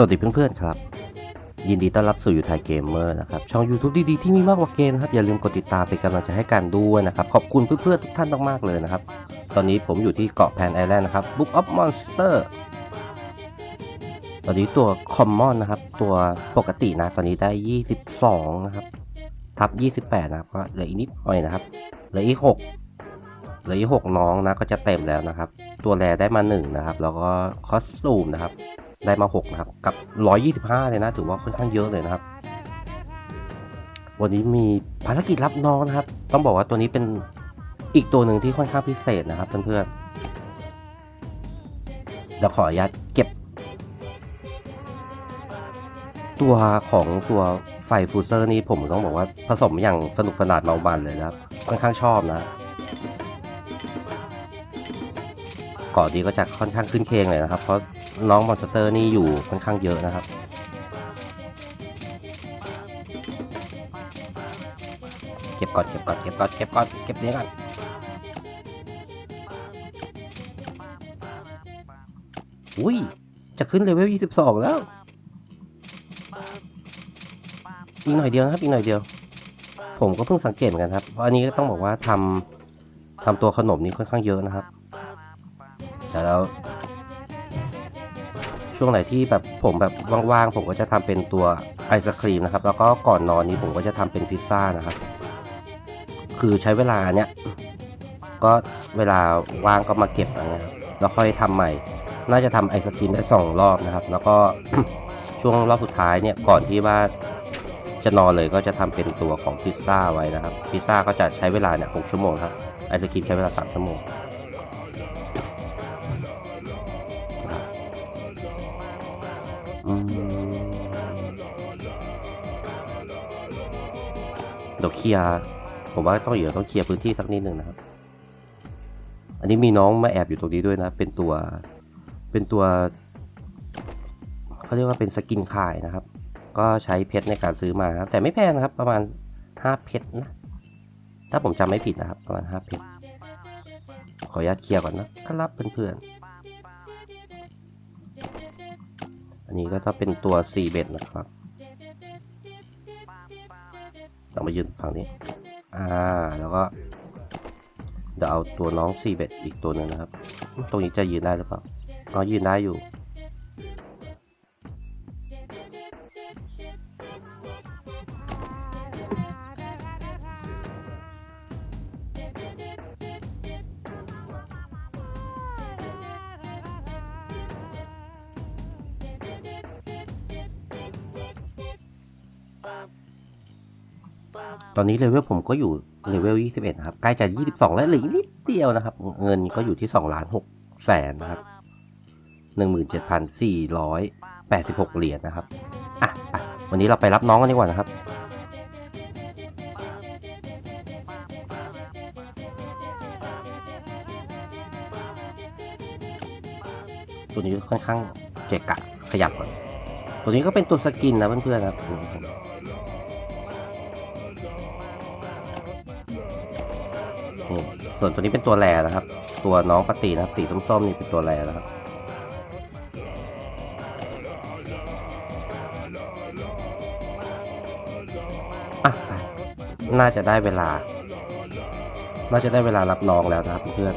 สวัสดีเพื่อนๆครับ ยินดีต้อนรับสู่ยูไทยเกมเมอร์นะครับ ช่อง YouTube ดีๆ ที่มีมากกว่าเกมนะครับ อย่าลืมกดติดตามเป็นกำลังใจให้กันด้วยนะครับ ขอบคุณเพื่อนๆทุกท่านมากๆเลยนะครับ ตอนนี้ผมอยู่ที่เกาะแพนไอแลนด์นะครับ Book of Monster ตอนนี้ตัว Common นะครับ ตัวปกตินะตอนนี้ได้ 22 นะครับ ทับ 28 นะครับก็เหลืออีกนิดหน่อยนะครับเหลืออีก 6เหลืออีก6น้องนะก็จะเต็มแล้วนะครับ ตัวแรได้มา1นะครับ แล้วก็คอสตูมนะครับ ได้มา 6 นะครับ กับ 125 เลยนะ ถือว่าค่อนข้างเยอะเลยนะครับ วันนี้มีภารกิจรับน้องนะครับ ต้องบอกว่าตัวนี้เป็นอีกตัวหนึ่งที่ค่อนข้างพิเศษนะครับเพื่อนๆเดี๋ยวขออนุญาตเก็บ ตัวของตัวไฟฟูเซอร์นี่ผมต้องบอกว่าผสมอย่างสนุกสนานเมามันเลยนะครับ ค่อนข้างชอบนะ ก่อนดีก็จะค่อนข้างขึ้นเคงเลยนะครับ เพราะน้องมอนสเตอร์นี่อยู่ค่อนข้างเยอะนะครับ เก็บก่อนเก็บก่อนเก็บก่อนเก็บก่อนเก็บนี้ก่อนอุ้ย จะขึ้นเลเวล 22 แล้ว อีกหน่อยเดียวนะครับ อีกหน่อยเดียว ผมก็เพิ่งสังเกตเหมือนกันครับ เพราะอันนี้ก็ต้องบอกว่าทำทำตัวขนมนี้ค่อนข้างเยอะนะครับ แต่แล้ว ช่วงไหนที่แบบผมแบบว่างๆผมก็จะทำเป็นตัวไอศครีมนะครับ แล้วก็ก่อนนอนนี้ผมก็จะทำเป็นพิซซ่านะครับ คือใช้เวลาเนี้ยก็เวลาว่างก็มาเก็บนะครับแล้วค่อยทำใหม่ น่าจะทำไอศครีมได้สองรอบนะครับ แล้วก็ช่วงรอบสุดท้ายเนี่ยก่อนที่ว่าจะนอนเลยก็จะทำเป็นตัวของพิซซ่าไว้นะครับ พิซซ่าก็จะใช้เวลาเนี่ยหกชั่วโมงครับ ไอศครีมใช้เวลาสามชั่วโมง เดี๋ยวเคลียร์ผมว่าต้องเดี๋ยวต้องเคลียร์พื้นที่สักนิดหนึ่งนะครับ อันนี้มีน้องมาแอบอยู่ตรงนี้ด้วยนะ เป็นตัวเป็นตัวเขาเรียกว่าเป็นสกินขายนะครับ ก็ใช้เพชรในการซื้อมาครับแต่ไม่แพงนะครับ ประมาณห้าเพชรนะถ้าผมจำไม่ผิดนะครับ ประมาณห้าเพชรขออนุญาตเคลียร์ก่อนนะครับเพื่อนๆอันนี้ก็ต้องเป็นตัว4เบ็ดนะครับ เรามายืนฝั่งนี้ อ่า แล้วก็เดี๋ยวเอาตัวน้องซีเบ็ดอีกตัวหนึ่งนะครับ ตรงนี้จะยืนได้หรือเปล่าอ๋อยืนได้อยู่ ตอนนี้เลเวลผมก็อยู่เลเวล 21 นะครับ ใกล้จะ 22 แล้วเหลืออีกนิดเดียวนะครับ เงินก็อยู่ที่2ล้าน6แสนนะครับ 17,486 เหรียญนะครับ อะไปวันนี้เราไปรับน้องกันดีกว่านะครับตัวนี้ค่อนข้างเกะกะขยับก่อนตัวนี้ก็เป็นตัวสกินนะเพื่อนๆครั ส่วนตัวนี้เป็นตัวแรนะครับ ตัวน้องปฏินะครับ สีส้มๆนี่เป็นตัวแรนะครับอะน่าจะได้เวลา น่าจะได้เวลารับน้องแล้วนะครับ เพื่อน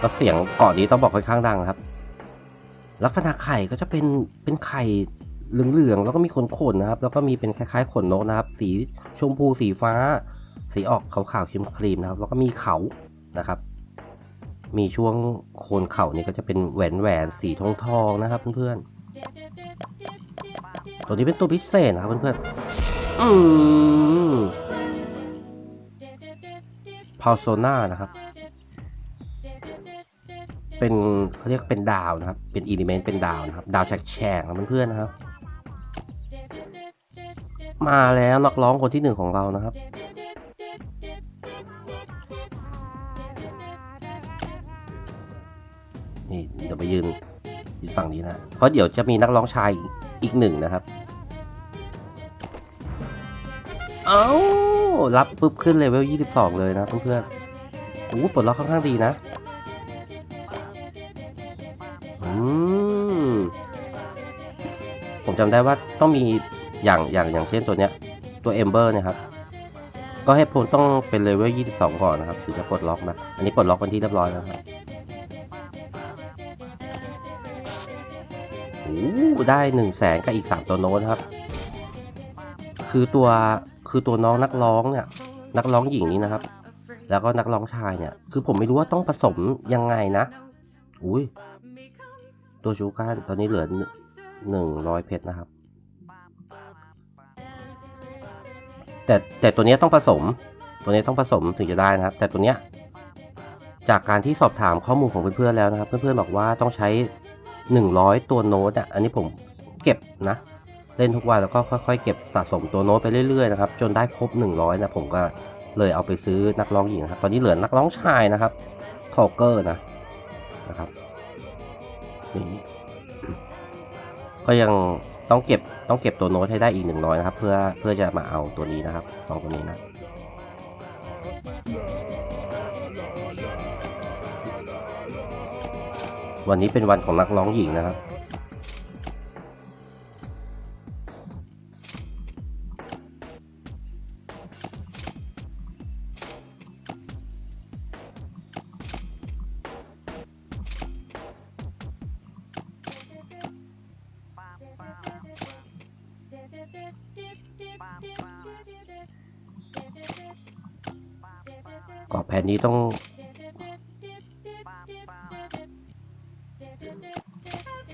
แล้วเสียงเกาะนี้ต้องบอกค่อนข้างดังครับ ลักษณะไข่ก็จะเป็นเป็นไข่เหลืองๆแล้วก็มีขนๆนะครับ แล้วก็มีเป็นคล้ายๆขนนกนะครับ สีชมพูสีฟ้า สีออกขาวๆครีมๆนะครับ แล้วก็มีเขานะครับ มีช่วงโคนเข่านี่ก็จะเป็นแหวนแหวนสีทองทองนะครับเพื่อนๆ ตัวนี้เป็นตัวพิเศษนะครับเพื่อนๆ อืมพาโซน่านะครับ เป็นเขาเรียกเป็นดาวนะครับ เป็นอิเลเมนต์เป็นดาวนะครับ ดาวแฉกแฉกนะเพื่อนๆนะครับ มาแล้วนักร้องคนที่หนึ่งของเรานะครับ ยวไปยืนยืนฝั่งนี้นะ เพราะเดี๋ยวจะมีนักร้องชายอีกหนึ่งนะครับ เอ้ารับปุ๊บขึ้นเลเวล 22 เลยนะเพื่อนๆโอ้ปลดล็อกค่อนข้างดีนะ อืมจำได้ว่าต้องมีอย่างอย่างอย่างเช่นตัวเนี้ย ตัวเอมเบอร์นี่ยครับ ก็ให้พลต้องเป็นเลเวล 22 ก่อนนะครับ ถึงจะปลดล็อกนะ อันนี้ปลดล็อกเป็นที่เรียบร้อยแล้วครับ ได้1นึ่งแสนกับอีก3ตัวโน้ตครับ คือตัวคือตัวน้องนักร้องเนี่ย นักร้องหญิงนี้นะครับ แล้วก็นักร้องชายเนี่ย คือผมไม่รู้ว่าต้องผสมยังไงนะ อุ้ยตัวชูการตอนนี้เหลือหนึ่งร้อยเพชรนะครับ แต่แต่ตัวนี้ต้องผสม ตัวนี้ต้องผสมถึงจะได้นะครับ แต่ตัวเนี้ยจากการที่สอบถามข้อมูลของเพื่อนๆแล้วนะครับ เพื่อนๆบอกว่าต้องใช้ 100 ตัวโน้ตอะอันนี้ผมเก็บนะ เล่นทุกวันแล้วก็ค่อย ๆ เก็บสะสมตัวโน้ตไปเรื่อยๆนะครับจนได้ครบ 100 นะผมก็เลยเอาไปซื้อนักร้องหญิงครับตอนนี้เหลือนักร้องชายนะครับทอเกอร์นะนะครับนี่ก็ยังต้องเก็บต้องเก็บตัวโน้ตให้ได้อีกหนึ่งร้อยนะครับ เพื่อเพื่อจะมาเอาตัวนี้นะครับสองตัวนี้นะ วันนี้เป็นวันของนักร้องหญิงนะครับ เกาะแผ่นนี้ต้อง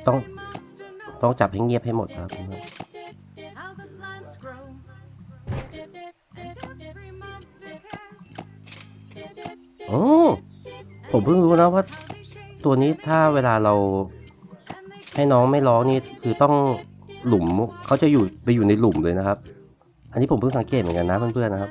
ต้อง ต้องจับให้เงียบให้หมดครับโอ้ผมเพิ่งรู้นะว่า ตัวนี้ถ้าเวลาเราให้น้องไม่ร้องนี่คือต้องหลุมเขาจะอยู่ไปอยู่ในหลุมเลยนะครับ อันนี้ผมเพิ่งสังเกตเหมือนกันนะเพื่อนๆนะครับ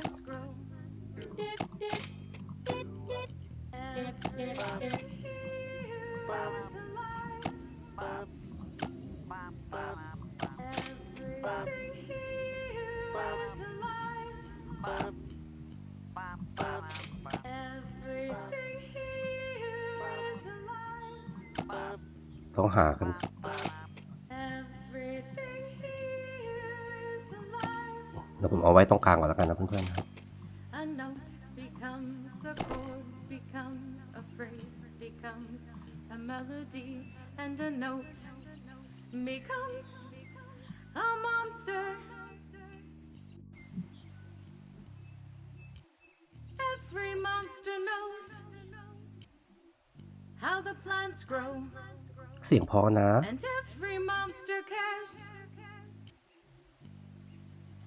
ต้องหากัน Everything here is alive. เดี๋ยวผมเอาไว้ตรงกลางก่อนแล้วกันนะเพื่อนๆนะครับ A note becomes a chord, becomes a phrase, becomes a melody, and a note becomes a monster. Every monster knows how the plants grow, เสียงเพอนะ and every monster cares.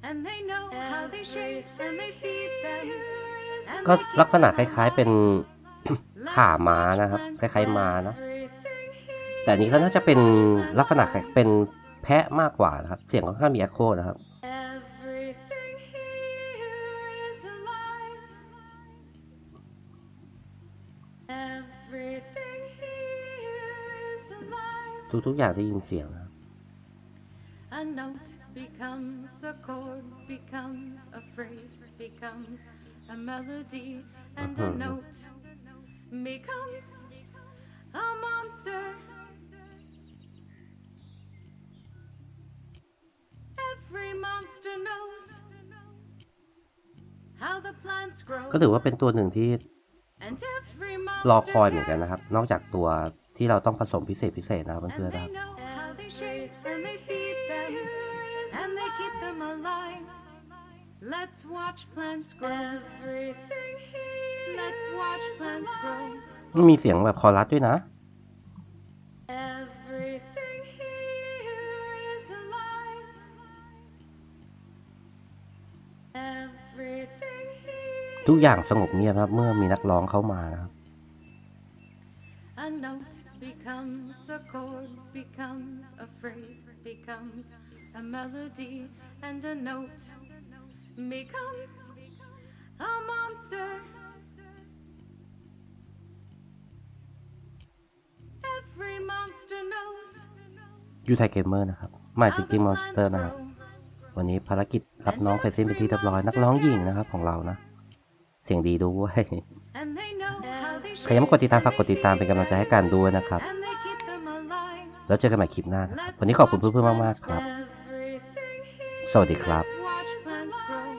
And they know how they shape and they feed them. and ก็ they keep ลักษณะค them ล้ายๆเป็น alive. ขาม้านะครับ คล้ายๆม้านะแต่อันนี้ก็น่าจะเป็นลักษณะคล้ายเป็นแพะมากกว่านะครับ เสียงค่อนข้างมี e อ h o นะครับ ทุกๆอย่างได้ยินเสียงนะครับ A note becomes a chord, becomes a phrase, becomes a melody, and a Mhm. note becomes a monster. Every monster knows how the plants grow, ก็ถือว่าเป็นตัวหนึ่งที่ and every รอ monster คอยเหมือนกันนะครับ cares. นอกจากตัว ที่เราต้องผสมพิเศษพิเศษนะครับ And เพื่อนๆ they นะครับ know how they shape and they feed them and they keep them alive. Let's watch plants grow. Everything here. Let's watch plants grow. มีเสียงแบบคอรัสด้วยนะ Everything here is alive. Everything here. ทุกอย่างสงบเงียบนะครับเมื่อมีนักร้องเข้ามานะครับ becomes a chord, becomes a phrase, becomes a melody, and a note becomes a monster. Every monster knows ยูไทเกมเมอร์นะครับ My how the City Monster plants นะครับ grow. วันนี้ภารกิจรับน้องเสร็จสิ้นไปนที่เรียบร้อย นักร้องหญิงนะครับของเรานะ เสียงดีด้วย And they know how they ใครยังไม่กดติดตาม shape ฝากกดติดตามเป็นกำลังใจให้กันด้วยนะครับ and they keep them alive. แล้วเจอกันใหม่คลิปหน้านะครับวันนี้ขอบคุณเพื่อนๆมากๆครับ Every สวัสดีครับ Let's watch plants grow.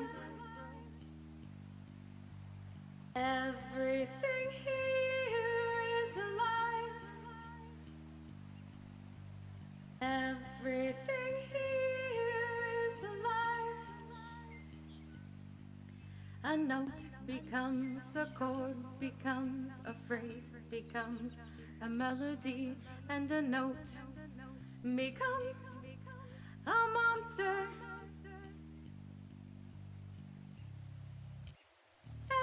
Everything A note becomes a chord, becomes a phrase, becomes a melody, and a note becomes a monster.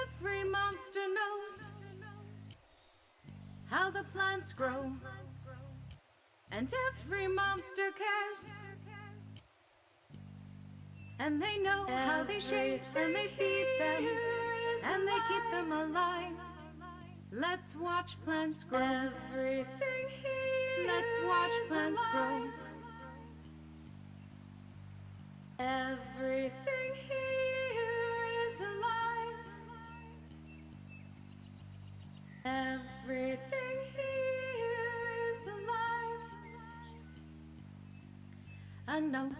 Every monster knows how the plants grow, and every monster cares. And they know how they shape and they feed them, and they keep them alive. Let's watch plants grow. Everything here. Let's watch plants grow. Everything here is alive. Everything here is alive. A note